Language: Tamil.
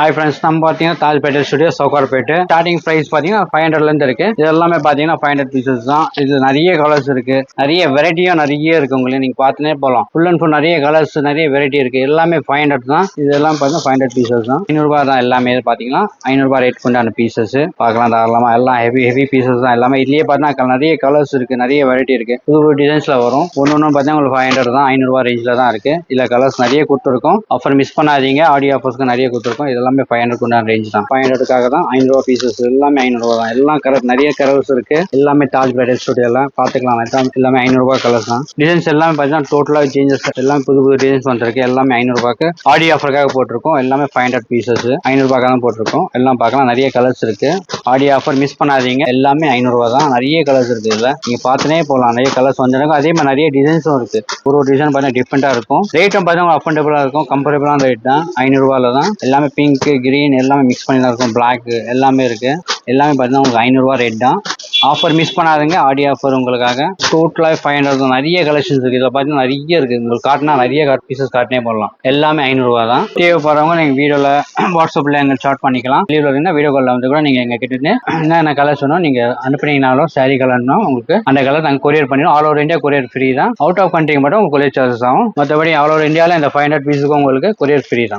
ஹாய் ஃப்ரெண்ட்ஸ் நம்ம பார்த்தீங்கன்னா Tajpet studio Sowcarpet. Starting price பார்த்தீங்கன்னா ஃபைவ் ஹண்ட்ரட்லேருந்து இருக்கு. இது எல்லாமே பார்த்தீங்கன்னா ஃபைவ் ஹண்ட்ரட் பீசஸ் தான். இது நிறைய கலர்ஸ் இருக்கு. நிறைய வெரைட்டியும் நிறைய இருக்கு உங்களுக்கு நீங்க பார்த்துனே போகலாம். ஃபுல் அண்ட் ஃபுல் நிறைய கலர்ஸ் நிறைய வெரைட்டி இருக்கு. எல்லாமே ஃபைவ் ஹண்ட்ரட் தான். இதெல்லாம் பார்த்தீங்கன்னா ஃபைவ் ஹண்ட்ரட் பீசஸ் தான். ஐநூறுபா தான் எல்லாமே பார்த்தீங்கன்னா ஐநூறுபா ரேட் கொண்டான பீசஸ் பார்க்கலாம் தாராளமா. எல்லாம் ஹெவி ஹெவி பீசஸ் தான் எல்லாமே. இதுலயே பார்த்தீங்கன்னா நிறைய கலர்ஸ் இருக்கு. நிறைய வெரைட்டி இருக்கு. புது புது டிசைன்ஸ்ல வரும். ஒன்று ஒன்று பார்த்தீங்கன்னா உங்களுக்கு ஃபைவ் ஹண்ட்ரட் தான். ஐநூறுபா ரேஞ்சில் தான் இருக்கு. இதில் கலர்ஸ் நிறைய கொடுத்துருக்கோம். ஆஃபர் மிஸ் பண்ணாதீங்க. ஆடியோ ஆஃபர்ஸ்க்கு நிறைய கொடுத்துருக்கோம். இதெல்லாம் எல்லாமே ஃபைவ் ஹண்ட்ரட் உண்டான ரேஞ்ச் தான். ஃபைவ் ஹண்ட்ரடுக்காக தான் ஐநூறுபா பீசஸ் எல்லாமே ஐநூறுபா தான். எல்லாம் கலர் நிறைய கலர்ஸ் இருக்கு. எல்லாமே தாஜ் பிரைடல் ஸ்டுடியோ எல்லாம் பார்த்துக்கலாம். எல்லாமே ஐநூறுபா கலர்ஸ் தான். டிசைன்ஸ் எல்லாமே பார்த்தீங்கன்னா டோட்டலாக சேஞ்சஸ் எல்லாம் புது புது டிசைன்ஸ் வந்திருக்கு. எல்லாமே ஐநூறுபாக்கு ஆடி ஆஃபருக்காக போட்டிருக்கோம். எல்லாமே ஃபைவ் ஹண்ட்ரட் பீசஸ் ஐநூறுபாக்காக தான் போட்டிருக்கோம். எல்லாம் பார்க்கலாம். நிறைய கலர்ஸ் இருக்கு. ஆடி ஆஃபர் மிஸ் பண்ணாதீங்க. எல்லாமே ஐநூறுபா தான். நிறைய கலர்ஸ் இருக்கு இதில். நீங்கள் பார்த்துனே போகலாம். நிறைய கலர்ஸ் வந்துருக்கும். அதே மாதிரி நிறைய டிசைன்ஸும் இருக்கு. ஒரு ஒரு டிசைன் பார்த்தீங்கன்னா டிஃப்ரெண்ட்டாக இருக்கும். ரேட்டும் பார்த்தீங்கன்னா அஃபோர்டபுளாக இருக்கும். கம்ஃபர்டபுளான ரேட் தான். ஐநூறுபால தான். எல்லாமே பிங்க் கிரீன் எல்லாமே மிக்ஸ் பண்ணி தான் இருக்கும். பிளாக்கு எல்லாமே இருக்குது எல்லாமே பார்த்தீங்கன்னா உங்களுக்கு ஐநூறுரூவா ரேட் தான். ஆஃபர் மிஸ் பண்ணாதுங்க. ஆடி ஆஃபர் உங்களுக்காக. டோட்டலாக ஃபைவ் ஹண்ட்ரட் தான். நிறைய கலெக்ஷன்ஸ் இருக்குது இதில் பார்த்தீங்கன்னா நிறைய இருக்குது உங்களுக்கு காட்டினா நிறைய கார்ட் பீசஸ் காட்டினே போடலாம். எல்லாமே ஐநூறுரூவா தான். தேவைப்படுறவங்க நீங்கள் வீடியோவில் வாட்ஸ்அப்பில் எங்கள் ஸ்டார்ட் பண்ணிக்கலாம். லீவ் இருந்தால் வீடியோ காலில் வந்து கூட நீங்கள் எங்கள் கிட்டே என்னென்ன கலர்ஸ் வேணும் நீங்கள் அனுப்புனீங்கனாலும் சாரி கலர்னா உங்களுக்கு அந்த கலர் நாங்கள் கொரியர் பண்ணிடுவோம். All over India courier free தான். அவுட் ஆஃப் கண்ட்ரிக்கு மட்டும் உங்களுக்கு கொரியர் சார்ஜஸ் ஆகும். மற்றபடி ஆல் ஓவர் இந்தியாவில் இந்த ஃபைவ் ஹண்ட்ரட் பீஸுக்கு உங்களுக்கு கொரியர் ஃப்ரீ தான்.